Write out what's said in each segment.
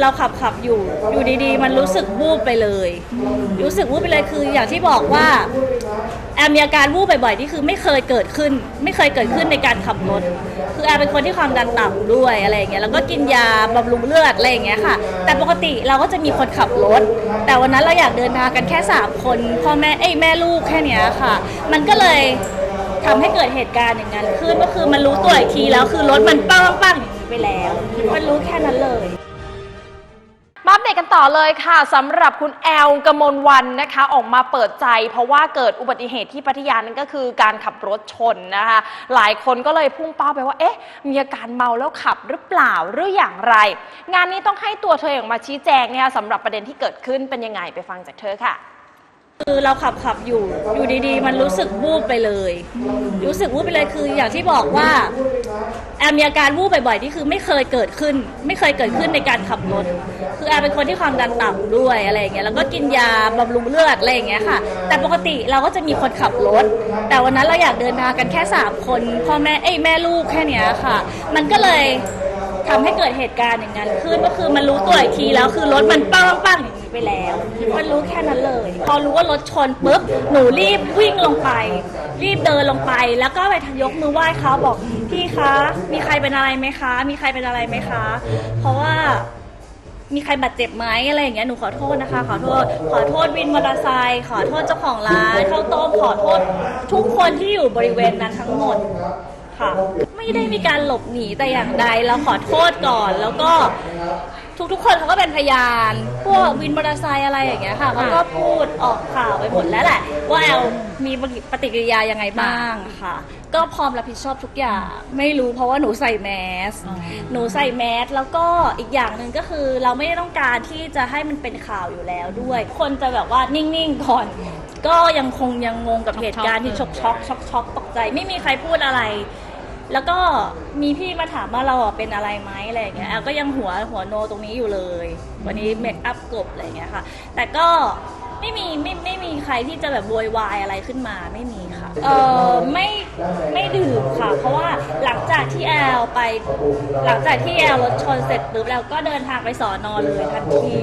เราขับขับอยู่อยู่ดีๆ มันรู้สึกวูบไปเลย รู้สึกวูบไปเลยคืออย่างที่บอกว่าแอมมีอาการวูบบ่อยๆที่คือไม่เคยเกิดขึ้น ไม่เคยเกิดขึ้นในการขับรถ คือแอมเป็นคนที่ความดันต่ำด้วยอะไรอย่างเงี้ยแล้วก็กินยาบำรุงเลือดอะไรอย่างเงี้ยค่ะ แต่ปกติเราก็จะมีคนขับรถ แต่วันนั้นเราอยากเดินทางกันแค่สามคนพ่อแม่เอ้ยแม่ลูกแค่เนี้ยค่ะ มันก็เลยทำให้เกิดเหตุการณ์อย่างนั้นขึ้นก็คือมันรู้ตัวอีกทีแล้วคือรถมันปั้งปังอย่างนี้ไปแล้ว มันรู้แค่นั้นเลย มาอัปเดตกันต่อเลยค่ะสำหรับคุณแอลกมลวันนะคะ ออกมาเปิดใจ เพราะว่าเกิดอุบัติเหตุที่พัทยานั่นก็คือการขับรถชนนะคะ หลายคนก็เลยพุ่งเป้าไปว่า เอ๊ะ มีอาการเมาแล้วขับหรือเปล่าหรืออย่างไร งานนี้ต้องให้ตัวเธอออกมาชี้แจงนะคะสำหรับประเด็นที่เกิดขึ้นเป็นยังไงไปฟังจากเธอค่ะ คือเราขับขับอยู่อยู่ดีๆ มันรู้สึกวูบไปเลย รู้สึกวูบไปเลยคืออย่างที่บอกว่า แอมมีอาการวูบบ่อยๆที่คือไม่เคยเกิดขึ้น ไม่เคยเกิดขึ้นในการขับรถคือแอมเป็นคนที่ความดันต่ำด้วยอะไรอย่างเงี้ยแล้วก็กินยาบำรุงเลือดอะไรอย่างเงี้ยค่ะ แต่ปกติเราก็จะมีคนขับรถ แต่วันนั้นเราอยากเดินทางกันแค่สามคนพ่อแม่เอ้ยแม่ลูกแค่เนี้ยค่ะ มันก็เลย ทำให้เกิดเหตุการณ์อย่างนั้นขึ้นก็คือมันรู้ตัวอีกทีแล้วคือรถมันปั้งปั้งอย่างนี้ไปแล้ว มันรู้แค่นั้นเลย พอรู้ว่ารถชนปุ๊บหนูรีบวิ่งลงไป รีบเดินลงไป แล้วก็ไปยกมือไหว้เขาบอกพี่คะมีใครเป็นอะไรไหมคะ มีใครเป็นอะไรไหมคะ เพราะว่า มีใครบาดเจ็บไหมอะไรอย่างเงี้ยหนูขอโทษนะคะ ขอโทษ ขอโทษวินมอเตอร์ไซค์ขอโทษเจ้าของร้านข้าวต้มขอโทษ ทุกคนที่อยู่บริเวณนั้นทั้งหมด ค่ะ ไม่ได้มีการหลบหนีแต่อย่างใดเราขอโทษก่อน แล้วก็ทุกๆ คนเขาก็เป็นพยาน พวกวินมอเตอร์ไซค์อะไรอย่างเงี้ยค่ะเขาก็พูดออกข่าวไปหมดแล้วแหละ ว่าแอลมีปฏิกิริยายังไงบ้างค่ะ ก็พร้อมรับผิดชอบทุกอย่าง ไม่รู้เพราะว่าหนูใส่แมส หนูใส่แมสแล้วก็อีกอย่างหนึ่งก็คือเราไม่ได้ต้องการที่จะให้มันเป็นข่าวอยู่แล้วด้วย คนจะแบบว่านิ่งๆก่อน ก็ยังคงยังงงกับเหตุการณ์ที่ช็อกช็อกช็อกช็อกตกใจ ไม่มีใครพูดอะไร แล้วก็มีพี่มาถามว่าเราอะเป็นอะไรไหมอะไรอย่างเงี้ยแอลก็ยังหัวหัวโนตรงนี้อยู่เลย วันนี้เมคอัพกบอะไรอย่างเงี้ยค่ะ แต่ก็ ไม่มีไม่ไม่มีใครที่จะแบบโวยวายอะไรขึ้นมาไม่มีค่ะเออไม่ไม่ดื่มค่ะ เพราะว่าหลังจากที่แอลไป หลังจากที่แอลรถชนเสร็จปุ๊บแล้วก็เดินทางไปสอนอเลยทันที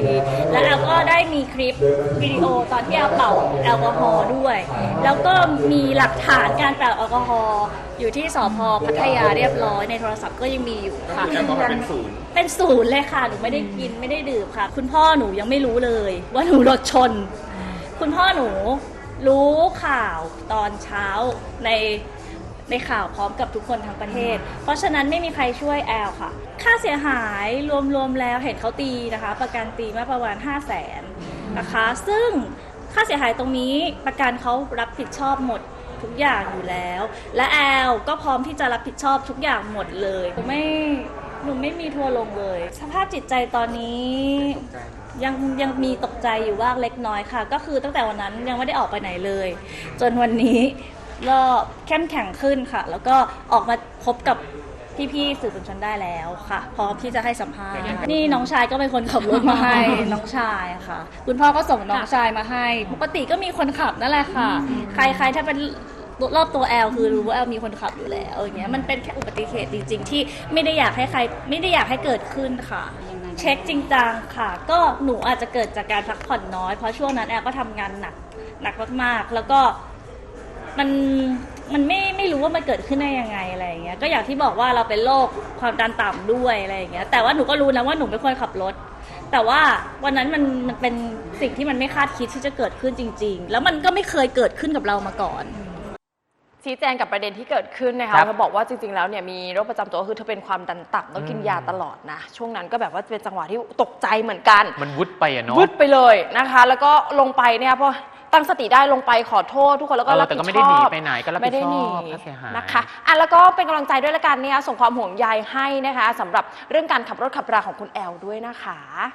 แล้วแอลก็ได้มีคลิปวิดีโอตอนที่แอลเป่าแอลกอฮอล์ด้วย แล้วก็มีหลักฐานการเป่าแอลกอฮอล์อยู่ที่สพพัทยาเรียบร้อยในโทรศัพท์ก็ยังมีอยู่ค่ะแอลกอฮอล์เป็นศูนย์เป็นศูนย์เลยค่ะหนูไม่ได้กินไม่ได้ดื่มค่ะ คุณพ่อหนูยังไม่รู้เลย ว่าหนูรถชน คุณพ่อหนูรู้ข่าวตอนเช้าในในข่าวพร้อมกับทุกคนทั้งประเทศ เพราะฉะนั้นไม่มีใครช่วยแอลค่ะ ค่าเสียหายรวมๆแล้วเห็นเขาตีนะคะ ประกันตีมาประมาณ 5 0 0แสนนะคะ ซึ่งค่าเสียหายตรงนี้ประกันเขารับผิดชอบหมดทุกอย่างอยู่แล้ว และแอลก็พร้อมที่จะรับผิดชอบทุกอย่างหมดเลย ไม่ หนูไม่มีทัวร์ลงเลย สภาพจิตใจตอนนี้ ยังยังมีตกใจอยู่บ้างเล็กน้อยค่ะ ก็คือตั้งแต่วันนั้นยังไม่ได้ออกไปไหนเลย จนวันนี้ก็เข้มแข็งขึ้นค่ะ แล้วก็ออกมาพบกับพี่ๆสื่อมวลชนได้แล้วค่ะ พร้อมที่จะให้สัมภาษณ์นี่น้องชายก็เป็นคนขับรถมาให้ น้องชายค่ะ คุณพ่อก็ส่งน้องชายมาให้ ปกติก็มีคนขับนั่นแหละค่ะ ใครใครถ้าเป็น รอบตัวแอลคือรู้ว่าแอลมีคนขับอยู่แล้วอย่างเงี้ยมันเป็นแค่อุบัติเหตุจริง ๆ ที่ไม่ได้อยากให้ใครไม่ได้อยากให้เกิดขึ้นค่ะ เช็คจริงจังค่ะ ก็หนูอาจจะเกิดจากการพักผ่อนน้อยเพราะช่วงนั้นแอลก็ทำงานหนักหนักมากๆ แล้วก็มันมันไม่ไม่รู้ว่ามันเกิดขึ้นได้ยังไงอะไรอย่างเงี้ยก็อย่างที่บอกว่าเราเป็นโรคความดันต่ำด้วยอะไรอย่างเงี้ยแต่ว่าหนูก็รู้นะว่าหนูเป็นคนขับรถ แต่ว่าวันนั้นมันมันเป็นสิ่งที่มันไม่คาดคิดที่จะเกิดขึ้นจริง ๆ แล้วมันก็ไม่เคยเกิดขึ้นกับเรามาก่อน ชี้แจงกับประเด็นที่เกิดขึ้นนะครัคะบเธอบอกว่าจริงๆ แล้วเนี่ยมีโรคประจำตัวก็คือเธอเป็นความดันต่ำต้องกินยาตลอดนะ ช่วงนั้นก็แบบว่าเป็นจังหวะที่ตกใจเหมือนกัน มันวุดไปอะเนาะวืดไปเลยนะคะ แล้วก็ลงไปเนี่ยพอตั้งสติได้ลงไปขอโทษทุกคนแล้วก็เออรับแต่ผิดก็ชอบไม่ได้หนีไปไหนก็รับผิดไม่ได้หนีชอบค่าเสียหายนะคะอะแล้วก็เป็นกำลังใจด้วยละกันเนี่ยส่งความห่วงใยให้นะคะสำหรับเรื่องการขับรถขับราของคุณแอลด้วยนะคะ